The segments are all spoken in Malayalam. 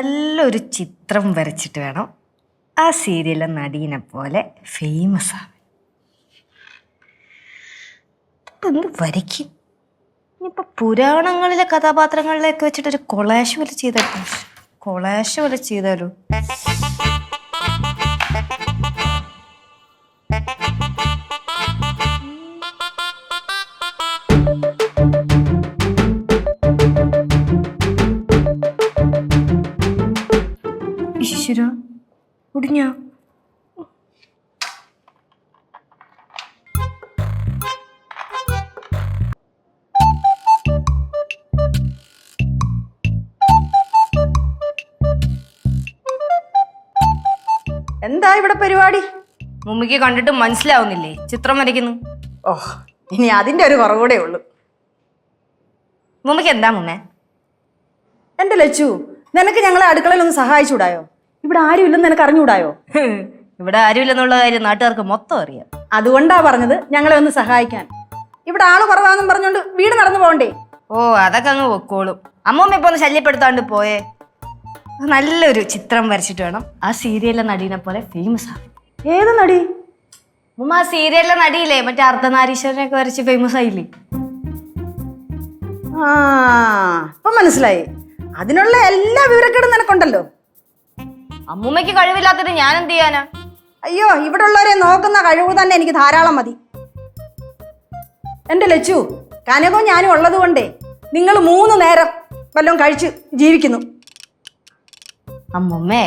നല്ലൊരു ചിത്രം വരച്ചിട്ട് വേണം ആ സീരിയലിലെ നടീനെ പോലെ ഫേമസ് ആവാൻ. എന്ത് വരയ്ക്കും? ഇനിയിപ്പോൾ പുരാണങ്ങളിലെ കഥാപാത്രങ്ങളിലേക്ക് വെച്ചിട്ടൊരു കൊളാശ് പോലെ ചെയ്താലും? കൊളാശ് പോലെ ചെയ്താലോ? ഈശ്വര ഉടിഞ്ഞ എന്താ ഇവിടെ പരിപാടി? മുമ്മിക്ക് കണ്ടിട്ട് മനസ്സിലാവുന്നില്ലേ? ചിത്രം വരയ്ക്കുന്നു. ഓ ഇനി അതിന്റെ ഒരു കുറവുകൂടെ ഉള്ളൂ. മുമ്മിക്ക് എന്താ മുമ്മേ എന്റെ ലച്ചു നിനക്ക് ഞങ്ങളെ അടുക്കളയിൽ ഒന്ന് സഹായിച്ചൂടായോ ഇവിടെ ആരും ഇല്ലെന്ന് നിനക്ക് അറിഞ്ഞൂടായോ ഇവിടെ ആരുമില്ലെന്നുള്ള കാര്യം നാട്ടുകാർക്ക് മൊത്തം അറിയാം. അതുകൊണ്ടാ പറഞ്ഞത് ഞങ്ങളെ ഒന്ന് സഹായിക്കാൻ. ഇവിടെ ആൾ കുറവാന്നും പറഞ്ഞോണ്ട് വീട് നടന്നു പോകണ്ടേ? ഓ അതൊക്കെ അങ്ങ് പൊക്കോളും. അമ്മൂമ്മ ഇപ്പൊ ഒന്ന് ശല്യപ്പെടുത്താണ്ട് പോയേ. നല്ലൊരു ചിത്രം വരച്ചിട്ട് വേണം. ആ സീരിയലിലെ നടീനെ പോലെ ഫേമസ് ആണ് ഏത് നടി? ഉമ്മ ആ സീരിയലിലെ നടിയില്ലേ? മറ്റേ അർദ്ധനാരീശ്വരനെ ഒക്കെ വരച്ച് ഫേമസ് ആയില്ലേ? ആ ഇപ്പൊ മനസ്സിലായി. അതിനുള്ള എല്ലാ വിവരക്കേടും നിനക്കുണ്ടല്ലോ. അമ്മൂമ്മയ്ക്ക് കഴിവില്ലാത്തിട്ട് ഞാൻ എന്ത് ചെയ്യാനാ? അയ്യോ ഇവിടെ ഉള്ളവരെ നോക്കുന്ന കഴിവ് തന്നെ എനിക്ക് ധാരാളം മതി. എന്റെ ലച്ചു കനകവും ഞാനും ഉള്ളത് കൊണ്ടേ നിങ്ങൾ മൂന്ന് നേരം വല്ലതും കഴിച്ച് ജീവിക്കുന്നു. അമ്മുമ്മേ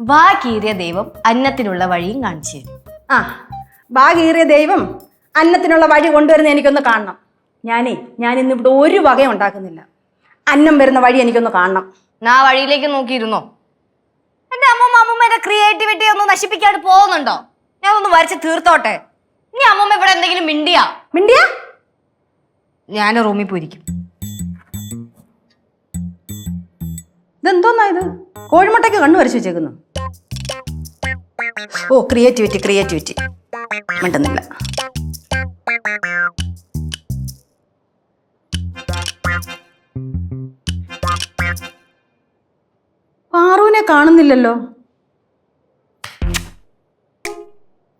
വാ കീറിയ ദൈവം അന്നത്തിനുള്ള വഴിയും കാണിച്ചു തരും. ആ ഭാഗീറിയ ദൈവം അന്നത്തിനുള്ള വഴി കൊണ്ടുവരുന്ന എനിക്കൊന്ന് കാണണം. ഞാനേ ഞാൻ ഇന്നിവിടെ ഒരു വകയും ഉണ്ടാക്കുന്നില്ല. അന്നം വരുന്ന വഴി എനിക്കൊന്ന് കാണണം. ആ വഴിയിലേക്ക് നോക്കിയിരുന്നോ? എന്റെ അമ്മൂമ്മ അമ്മൂമ്മയുടെ ക്രിയേറ്റിവിറ്റി ഒന്ന് നശിപ്പിക്കാണ്ട് പോകുന്നുണ്ടോ? ഞാൻ ഒന്ന് വരച്ച് തീർത്തോട്ടെ. ഇനി അമ്മൂമ്മ ഇവിടെ എന്തെങ്കിലും മിണ്ടിയാ? മിണ്ടിയാ? ഞാൻ റൂമിൽ പോയിരിക്കും. ഇതെന്തോന്നാ ഇത് കോഴിമുട്ടയ്ക്ക് കണ്ണു വരച്ച് വെച്ചേക്കുന്നു. ഓ ക്രിയേറ്റിവിറ്റി ക്രിയേറ്റിവിറ്റി മിണ്ടുന്നില്ല. കാണുന്നില്ലല്ലോ.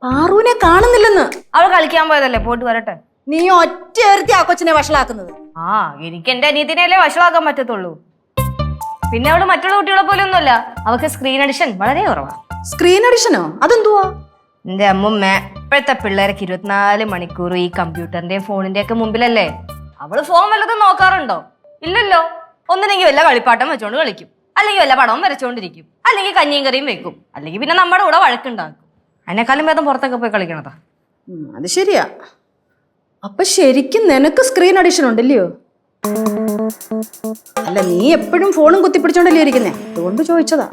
പാറുവിനെ കാണുന്നില്ലെന്ന്. അവൾ കളിക്കാൻ പോയതല്ലേ? പോയിട്ട് വരട്ടെ. നീ ഒറ്റ ഒരുത്തി ആ കൊച്ചിനെ വഷളാക്കുന്നത്. ആ എനിക്ക് എന്റെ അനിയത്തിനെയല്ലേ വഷളാക്കാൻ പറ്റത്തുള്ളൂ. പിന്നെ അവൾ മറ്റുള്ള കുട്ടികളെ പോലെ ഒന്നുമല്ല അവൾക്ക് സ്ക്രീൻ അഡിഷൻ വളരെ കുറവാ. സ്ക്രീൻ അഡിഷനോ അതെന്തുവാ? എന്റെ അമ്മുമ്മ ഇപ്പോഴത്തെ പിള്ളേർക്ക് ഇരുപത്തിനാല് മണിക്കൂർ ഈ കമ്പ്യൂട്ടറിന്റെയും ഫോണിന്റെ ഒക്കെ മുമ്പിലല്ലേ? അവൾ ഫോൺ വല്ലതും നോക്കാറുണ്ടോ? ഇല്ലല്ലോ. ഒന്നിനെങ്കിൽ വല്ല കളിപ്പാട്ടം വെച്ചോണ്ട് കളിക്കും. അല്ലെങ്കിൽ വല്ല പടവും വരച്ചുകൊണ്ടിരിക്കും അല്ലെങ്കിൽ കഞ്ഞിയും കറിയും വെക്കും. അല്ലെങ്കിൽ പിന്നെ നമ്മുടെ കൂടെ വഴക്കുണ്ടാക്കും. അതിനേക്കാളും ഭേദം പുറത്തൊക്കെ പോയി കളിക്കണതാ. അത് ശരിയാ. അപ്പൊ ശരിക്കും നിനക്ക് സ്ക്രീൻ അഡിഷൻ ഉണ്ടല്ലയോ? അല്ല നീ എപ്പോഴും ഫോണും കുത്തിപ്പിടിച്ചോണ്ടല്ലേ ഇരിക്കുന്നേ? അതുകൊണ്ട് ചോദിച്ചതാ.